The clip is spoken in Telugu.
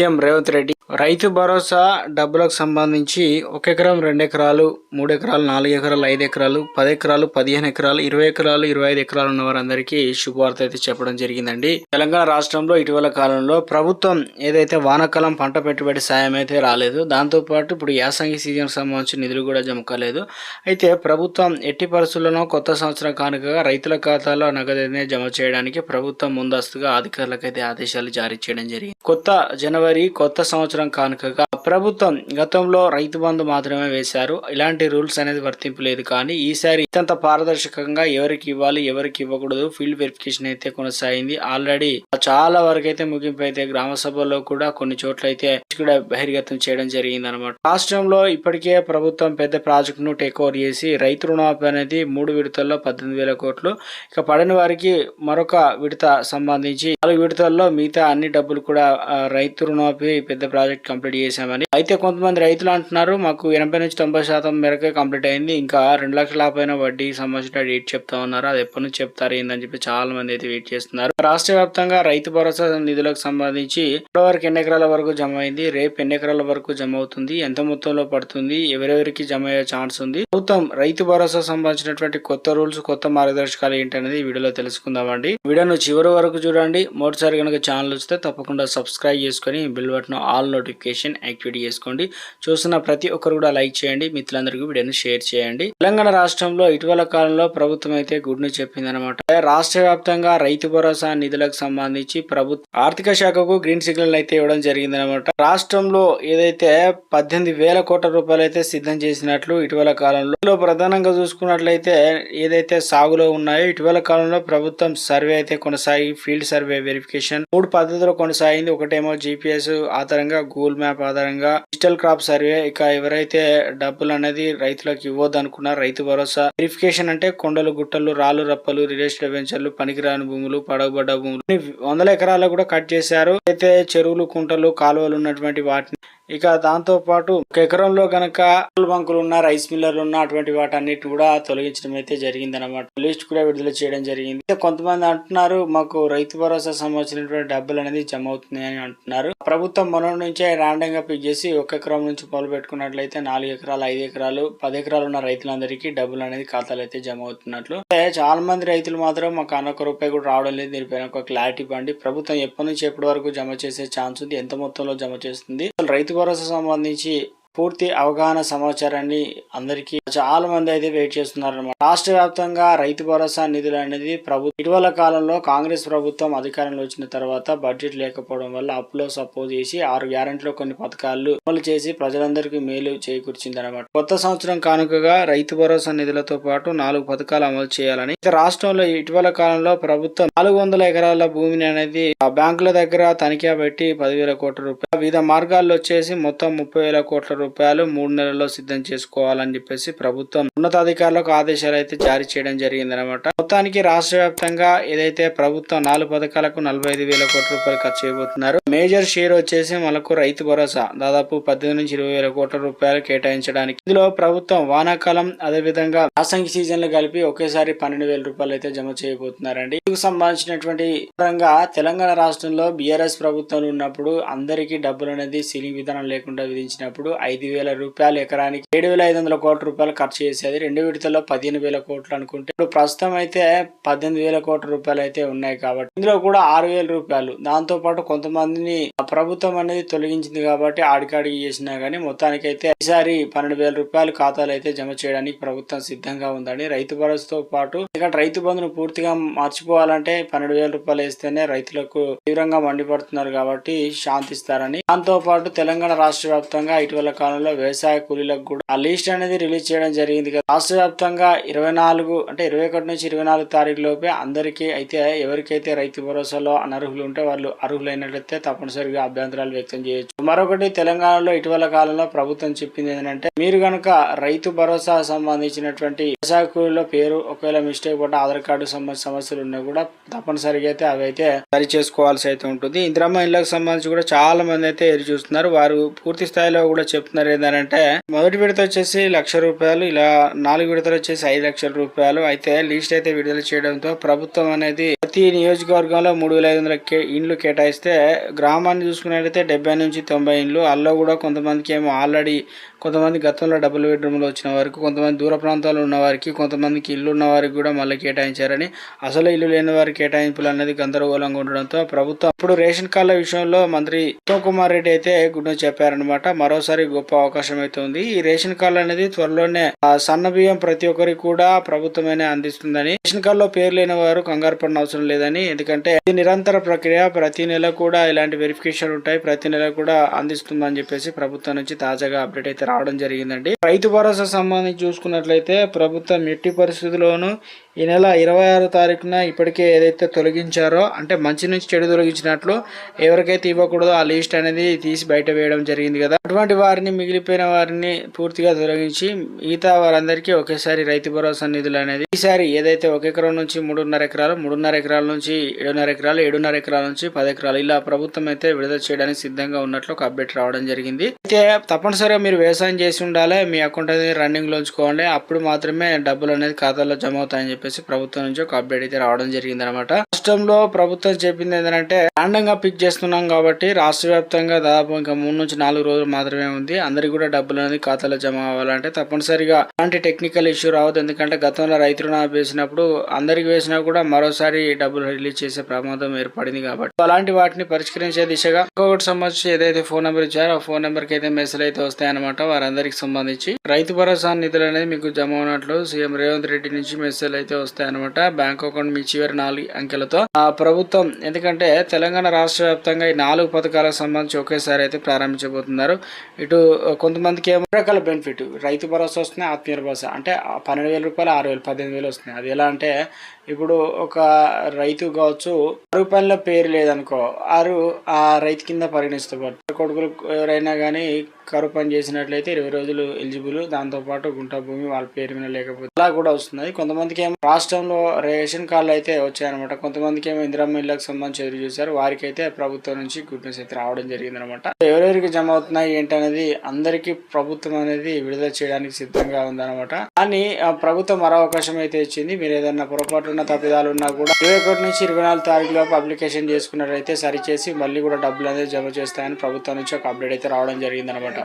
సీఎం రేవంత్ రెడ్డి. రైతు భరోసా డబ్బులకు సంబంధించి ఒక ఎకరం రెండు ఎకరాలు మూడు ఎకరాలు నాలుగు ఎకరాలు ఐదు ఎకరాలు పది ఎకరాలు పదిహేను ఎకరాలు ఇరవై ఎకరాలు ఇరవై ఐదు ఎకరాలు ఉన్న వారందరికీ శుభవార్త అయితే చెప్పడం జరిగిందండి. తెలంగాణ రాష్ట్రంలో ఇటీవల కాలంలో ప్రభుత్వం ఏదైతే వానాకాలం పంట పెట్టుబడి సాయం అయితే రాలేదు దాంతోపాటు ఇప్పుడు యాసంగి సీజన్ సంబంధించిన నిధులు కూడా జమ కాలేదు. అయితే ప్రభుత్వం ఎట్టి పరిస్థితుల్లోనూ కొత్త సంవత్సరం కానుకగా రైతుల ఖాతాలో నగదు జమ చేయడానికి ప్రభుత్వం ముందస్తుగా అధికారులకు అయితే ఆదేశాలు జారీ చేయడం జరిగింది. కొత్త జనవరి కొత్త సంవత్సరం కానుకగా ప్రభుత్వం గతంలో రైతు బంధు మాత్రమే వేశారు. ఇలాంటి రూల్స్ అనేది వర్తింపు లేదు. కానీ ఈసారి అత్యంత పారదర్శకంగా ఎవరికి ఇవ్వాలి ఎవరికి ఇవ్వకూడదు ఫీల్డ్ వెరిఫికేషన్ అయితే కొనసాగింది. ఆల్రెడీ చాలా వరకు అయితే ముగింపు అయితే గ్రామ సభల్లో కూడా కొన్ని చోట్ల అయితే కూడా బహిర్గతం చేయడం జరిగింది అనమాట రాష్ట్రంలో ఇప్పటికే ప్రభుత్వం పెద్ద ప్రాజెక్ట్ను టేక్ ఓవర్ చేసి రైతు రుణమాఫీ అనేది మూడు విడతల్లో పద్దెనిమిది వేల కోట్లు. ఇక పడిన వారికి మరొక విడత సంబంధించి నాలుగు విడతల్లో మిగతా అన్ని డబ్బులు కూడా రైతు రుణమాఫీ పెద్ద ప్రాజెక్ట్ కంప్లీట్ చేశామని. అయితే కొంతమంది రైతులు అంటున్నారు మాకు ఎనభై నుంచి తొంభై శాతం మేరకే కంప్లీట్ అయింది ఇంకా రెండు లక్షల పైన వడ్డీకి సంబంధించిన డేట్ చెప్తా ఉన్నారు అది ఎప్పటి నుంచి చెప్తారు ఏందని చెప్పి చాలా మంది అయితే వెయిట్ చేస్తున్నారు. రాష్ట్ర వ్యాప్తంగా రైతు భరోసా నిధులకు సంబంధించి ఇప్పటివరకు ఎన్ని ఎకరాల వరకు జమ అయింది రేపు ఎన్ని ఎకరాల వరకు జమ అవుతుంది ఎంత మొత్తంలో పడుతుంది ఎవరెవరికి జమ అయ్యే ఛాన్స్ ఉంది ప్రభుత్వం రైతు భరోసా సంబంధించినటువంటి కొత్త రూల్స్ కొత్త మార్గదర్శకాలు ఏంటనేది వీడియోలో తెలుసుకుందామండి. వీడియోను చివరి వరకు చూడండి మొదటిసారి కనుక ఛానల్ వస్తే తప్పకుండా సబ్స్క్రైబ్ చేసుకొని bell button all notification activate చేసుకోండి. చూస్తున్న ప్రతి ఒక్కరు కూడా లైక్ చేయండి. మిత్రులందరికీ వీడియోని షేర్ చేయండి. తెలంగాణ రాష్ట్రంలో ఇటీవల కాలంలో ప్రభుత్వం అయితే గుడ్ న్యూస్ చెప్పింది అనమాట రాష్ట్ర వ్యాప్తంగా రైతు భరోసా నిధులకు సంబంధించి ప్రభుత్వ ఆర్థిక శాఖకు గ్రీన్ సిగ్నల్ అయితే ఇవ్వడం జరిగింది అనమాట రాష్ట్రంలో ఏదైతే పద్దెనిమిది వేల కోట్ల రూపాయలు అయితే సిద్ధం చేసినట్లు ఇటీవల కాలంలో ప్రధానంగా చూసుకున్నట్లయితే ఏదైతే సాగులో ఉన్నాయో ఇటీవల కాలంలో ప్రభుత్వం సర్వే అయితే కొనసాగి ఫీల్డ్ సర్వే వెరిఫికేషన్ మూడు పద్ధతులు కొనసాగింది. ఒకటేమో జిపిఎస్ ఆధారంగా గూగుల్ మ్యాప్ ఆధారంగా డిజిటల్ క్రాప్ సర్వే ఇక ఎవరైతే డబ్బులు అనేది రైతులకు ఇవ్వద్దు అనుకున్నారు రైతు భరోసా. వెరిఫికేషన్ అంటే కొండలు గుట్టలు రాళ్ళు రప్పలు రిలేషన్ వెంచర్లు పనికిరాని భూములు పడవబడ్డ భూములు. వందల ఎకరాలు కూడా కట్ చేశారు. అయితే చెరువులు కుంటలు కాలువలు ఉన్నటువంటి వాటిని ఇక దాంతో పాటు ఒక ఎకరంలో గనక పెట్రోల్ బంకులు ఉన్న రైస్ మిల్లర్లు ఉన్న అటువంటి వాటన్నిటి కూడా తొలగించడం అయితే జరిగింది అనమాట లిస్ట్ కూడా విడుదల చేయడం జరిగింది. కొంతమంది అంటున్నారు మాకు రైతు భరోసా సంబంధించినటువంటి డబ్బులు అనేది జమ అవుతున్నాయి అని అంటున్నారు. ప్రభుత్వం మన నుంచే ర్యాండమ్గా పిక్ చేసి ఒక ఎకరం నుంచి మొదలు పెట్టుకున్నట్లయితే నాలుగు ఎకరాలు ఐదు ఎకరాలు పది ఎకరాలు ఉన్న రైతులందరికీ డబ్బులు అనేది ఖాతాలు అయితే జమ అవుతున్నట్లు చాలా మంది రైతులు మాత్రం మాకు అన్న రూపాయి కూడా రావడం లేదు. దీనిపైన ఒక క్లారిటీ ఇవ్వండి. ప్రభుత్వం ఎప్పటి నుంచి ఎప్పటి వరకు జమ చేసే ఛాన్స్ ఉంది? ఎంత మొత్తంలో జమ చేస్తుంది? రైతు భరోసా సంబంధించి పూర్తి అవగాహన సమాచారాన్ని అందరికీ చాలా మంది అయితే వెయిట్ చేస్తున్నారు అనమాట రాష్ట్ర వ్యాప్తంగా రైతు భరోసా నిధులు అనేది ప్రభుత్వం ఇటీవల కాలంలో కాంగ్రెస్ ప్రభుత్వం అధికారంలో వచ్చిన తర్వాత బడ్జెట్ లేకపోవడం వల్ల అప్పులో సపోజ్ చేసి ఆరు గ్యారెంట్లో కొన్ని పథకాలు అమలు చేసి ప్రజలందరికీ మేలు చేకూర్చింది అనమాట కొత్త సంవత్సరం కానుకగా రైతు భరోసా నిధులతో పాటు నాలుగు పథకాలు అమలు చేయాలని రాష్ట్రంలో ఇటీవల కాలంలో ప్రభుత్వం నాలుగు వందల ఎకరాల భూమిని అనేది ఆ బ్యాంకుల దగ్గర తనిఖీ పెట్టి పదివేల కోట్ల రూపాయలు వివిధ మార్గాల్లో వచ్చేసి మొత్తం ముప్పై వేల కోట్ల రూపాయలు మూడు నెలల్లో సిద్ధం చేసుకోవాలని చెప్పేసి ప్రభుత్వం ఉన్నతాధికారులకు ఆదేశాలు అయితే జారీ చేయడం జరిగింది అనమాట మొత్తానికి రాష్ట్ర వ్యాప్తంగా ఏదైతే ప్రభుత్వం నాలుగు పథకాలకు నలభై ఐదు వేల కోట్ల రూపాయలు ఖర్చు చేయబోతున్నారు మేజర్ షేర్ వచ్చేసి మనకు రైతు భరోసా దాదాపు పద్దెనిమిది నుంచి ఇరవై వేల కోట్ల రూపాయలు కేటాయించడానికి. ఇందులో ప్రభుత్వం వానాకాలం అదే విధంగా యాసంగి సీజన్లు కలిపి ఒకేసారి పన్నెండు వేల రూపాయలు అయితే జమ చేయబోతున్నారండి. ఇందుకు సంబంధించినటువంటి పరంగా తెలంగాణ రాష్ట్రంలో బీఆర్ఎస్ ప్రభుత్వం ఉన్నప్పుడు అందరికీ డబ్బులు అనేది సీలింగ్ విధానం లేకుండా విధించినప్పుడు ఐదు వేల రూపాయలు ఎకరానికి ఏడు వేల ఐదు వందల కోట్ల రూపాయలు ఖర్చు చేసేది. రెండు విడతల్లో పదిహేను వేల కోట్లు అనుకుంటే ఇప్పుడు ప్రస్తుతం అయితే పద్దెనిమిది వేల కోట్ల రూపాయలు అయితే ఉన్నాయి కాబట్టి ఇందులో కూడా ఆరు వేల రూపాయలు. దాంతో పాటు కొంతమందిని ఆ ప్రభుత్వం అనేది తొలగించింది కాబట్టి ఆడికాడికి చేసినా గానీ మొత్తానికి అయితే ఈసారి పన్నెండు వేల రూపాయలు ఖాతాలు అయితే జమ చేయడానికి ప్రభుత్వం సిద్ధంగా ఉందని రైతు భరోసాతో పాటు ఇక్కడ రైతు బంధును పూర్తిగా మార్చిపోవాలంటే పన్నెండు వేల రూపాయలు వేస్తేనే రైతులకు తీవ్రంగా మండిపడుతున్నారు కాబట్టి శాంతిస్తారని. దాంతో పాటు తెలంగాణ రాష్ట్ర వ్యాప్తంగా ఇటీవల కాలంలో వ్యవసాయ కూలీలకు కూడా ఆ లిస్ట్ అనేది రిలీజ్ చేయడం జరిగింది కదా. రాష్ట్ర వ్యాప్తంగా ఇరవై నాలుగు అంటే ఇరవై ఒకటి నుంచి ఇరవై నాలుగు తారీఖు లోపే అందరికీ అయితే ఎవరికైతే రైతు భరోసాలో అనర్హులు ఉంటే వాళ్ళు అర్హులైనట్లయితే తప్పనిసరిగా అభ్యంతరాలు వ్యక్తం చేయొచ్చు. మరొకటి తెలంగాణలో ఇటీవల కాలంలో ప్రభుత్వం చెప్పింది ఏంటంటే మీరు కనుక రైతు భరోసా సంబంధించినటువంటి వ్యవసాయ కూలీలో పేరు ఒకవేళ మిస్టేక్ పడ్డ ఆధార్ కార్డు సంబంధించిన సమస్యలు ఉన్నా కూడా తప్పనిసరిగా అయితే అవి అయితే సరి చేసుకోవాల్సి అయితే ఉంటుంది. ఇందిరమ్మ ఇళ్ళకు సంబంధించి కూడా చాలా మంది అయితే ఎదురు చూస్తున్నారు. వారు పూర్తి స్థాయిలో కూడా చెప్తున్నారు చెప్తున్నారు ఏంటంటే మొదటి విడత వచ్చేసి లక్ష రూపాయలు ఇలా నాలుగు విడతలు వచ్చేసి ఐదు లక్షల రూపాయలు. అయితే లిస్ట్ అయితే విడుదల చేయడంతో ప్రభుత్వం అనేది ప్రతి నియోజకవర్గంలో మూడు వేల ఐదు వందల ఇండ్లు కేటాయిస్తే గ్రామాన్ని చూసుకున్నట్లయితే డెబ్బై నుంచి తొంభై ఇండ్లు అల్లో కూడా కొంతమందికి ఏమో ఆల్రెడీ కొంతమంది గతంలో డబుల్ బెడ్రూమ్లో వచ్చిన వారికి కొంతమంది దూర ప్రాంతాల్లో ఉన్న వారికి కొంతమందికి ఇల్లు ఉన్న వారికి కూడా మళ్ళీ కేటాయించారని అసలు ఇల్లు లేని వారి కేటాయింపులు అనేది గందరగోళంగా ఉండడంతో ప్రభుత్వం అప్పుడు రేషన్ కార్డుల విషయంలో మంత్రి ఉత్తమ్ కుమార్ రెడ్డి అయితే గుడ్ చెప్పారనమాట మరోసారి గొప్ప అవకాశం అయితే ఉంది. ఈ రేషన్ కార్డు అనేది త్వరలోనే ఆ, సన్న బియ్యం ప్రతి ఒక్కరికి కూడా ప్రభుత్వమే అందిస్తుందని రేషన్ కార్డులో పేరు లేని వారు కంగారు పడిన అవసరం లేదని ఎందుకంటే ఇది నిరంతర ప్రక్రియ. ప్రతి నెల కూడా ఇలాంటి వెరిఫికేషన్ ఉంటాయి. ప్రతి నెల కూడా అందిస్తుందని చెప్పేసి ప్రభుత్వం నుంచి తాజాగా అప్డేట్ అయితే రావడం జరిగిందండి. రైతు భరోసా సంబంధించి చూసుకున్నట్లయితే ప్రభుత్వం ఎట్టి పరిస్థితుల్లోనూ ఈ నెల ఇరవై ఆరో తారీఖున ఇప్పటికే ఏదైతే తొలగించారో అంటే మంచి నుంచి చెడు తొలగించినట్లు ఎవరికైతే ఇవ్వకూడదో ఆ లిస్ట్ అనేది తీసి బయట వేయడం జరిగింది కదా. అటువంటి వారిని మిగిలిపోయిన వారిని పూర్తిగా తొలగించి మిగతా వారందరికీ ఒకేసారి రైతు భరోసా నిధులు అనేది ఈసారి ఏదైతే ఒక ఎకరం నుంచి మూడున్నర ఎకరాలు మూడున్నర ఎకరాల నుంచి ఏడున్నర ఎకరాలు ఏడున్నర ఎకరాల నుంచి పది ఎకరాలు ఇలా ప్రభుత్వం అయితే విడుదల చేయడానికి సిద్ధంగా ఉన్నట్లు ఒక అప్డేట్ రావడం జరిగింది. అయితే తప్పనిసరిగా మీరు వ్యవసాయం చేసి ఉండాలి మీ అకౌంట్ అనేది రన్నింగ్లో ఉంచుకోవాలి అప్పుడు మాత్రమే డబ్బులు అనేది ఖాతాలో జమ అవుతాయని చెప్పేసి ప్రభుత్వం నుంచి ఒక అప్డేట్ అయితే రావడం జరిగింది అనమాట రాష్ట్రంలో ప్రభుత్వం చెప్పింది ఏంటంటే ర్యాండంగా పిక్ చేస్తున్నాం కాబట్టి రాష్ట్ర వ్యాప్తంగా దాదాపు ఇంకా మూడు నుంచి నాలుగు రోజులు మాత్రమే ఉంది. అందరికి కూడా డబ్బులు అనేది ఖాతాలో జమ అవ్వాలంటే తప్పనిసరిగా అలాంటి టెక్నికల్ ఇష్యూ రావద్దు. ఎందుకంటే గతంలో రైతు రుణాలు వేసినప్పుడు అందరికి వేసినా కూడా మరోసారి డబ్బులు రిలీజ్ చేసే ప్రమాదం ఏర్పడింది కాబట్టి. అలాంటి వాటిని పరిష్కరించే దిశగా ఇంకొకటి సంబంధించి ఏదైతే ఫోన్ నెంబర్ ఇచ్చారో ఆ ఫోన్ నెంబర్కి అయితే మెసేజ్ అయితే వస్తాయన్నమాట. వారందరికి సంబంధించి రైతు భరోసా నిధులు అనేది మీకు జమ అవునట్లు సీఎం రేవంత్ రెడ్డి నుంచి మెసేజ్ అయితే వస్తాయన్నమాట. బ్యాంక్ అకౌంట్ మీ చివరి నాలుగు అంకెలతో. ఆ ప్రభుత్వం ఎందుకంటే తెలంగాణ రాష్ట్ర వ్యాప్తంగా ఈ నాలుగు పథకాలకు సంబంధించి ఒకేసారి అయితే ప్రారంభించబోతున్నారు. ఇటు కొంతమందికి ఏమో రకాల బెనిఫిట్. రైతు భరోసా వస్తున్నాయి ఆత్మీయ భరోసా. అంటే పన్నెండు వేల రూపాయలు ఆరు వేలు పద్దెనిమిది వేలు వస్తున్నాయి. అది ఎలా అంటే ఇప్పుడు ఒక రైతు కావచ్చు ఆరు పనుల పేరు లేదనుకో ఆరు ఆ రైతు కింద పరిగణిస్తారు కొడుకులు ఎవరైనా కానీ కరువు పని చేసినట్లయితే ఇరవై రోజులు ఎలిజిబుల్ దాంతో పాటు గుంట భూమి వాళ్ళ పేరు మీద లేకపోతే అలా కూడా వస్తుంది కొంతమందికి ఏమో రాష్ట్రంలో రేషన్ కార్డులు అయితే వచ్చాయన్నమాట. కొంతమందికి ఏమో ఇందిరమ్మ ఇళ్ళకి సంబంధించి ఎదురు చూశారు. వారికి అయితే ప్రభుత్వం నుంచి గుడ్నెస్ అయితే రావడం జరిగింది అనమాట ఎవరెవరికి జమ అవుతున్నాయి ఏంటనేది అందరికీ ప్రభుత్వం అనేది విడుదల చేయడానికి సిద్ధంగా ఉందన్నమాట. కానీ ఆ, ప్రభుత్వం మరో అవకాశం అయితే ఇచ్చింది. మీరు ఏదైనా పొరపాటున ఉన్న తప్పిదాలు ఉన్నా కూడా ఇరవై ఒకటి నుంచి ఇరవై నాలుగు తారీఖు లోపు అప్లికేషన్ చేసుకున్నట్లయితే సరిచేసి మళ్ళీ కూడా డబ్బులు అనేది జమ చేస్తాయని ప్రభుత్వం నుంచి ఒక అప్డేట్ అయితే రావడం జరిగింది అనమాట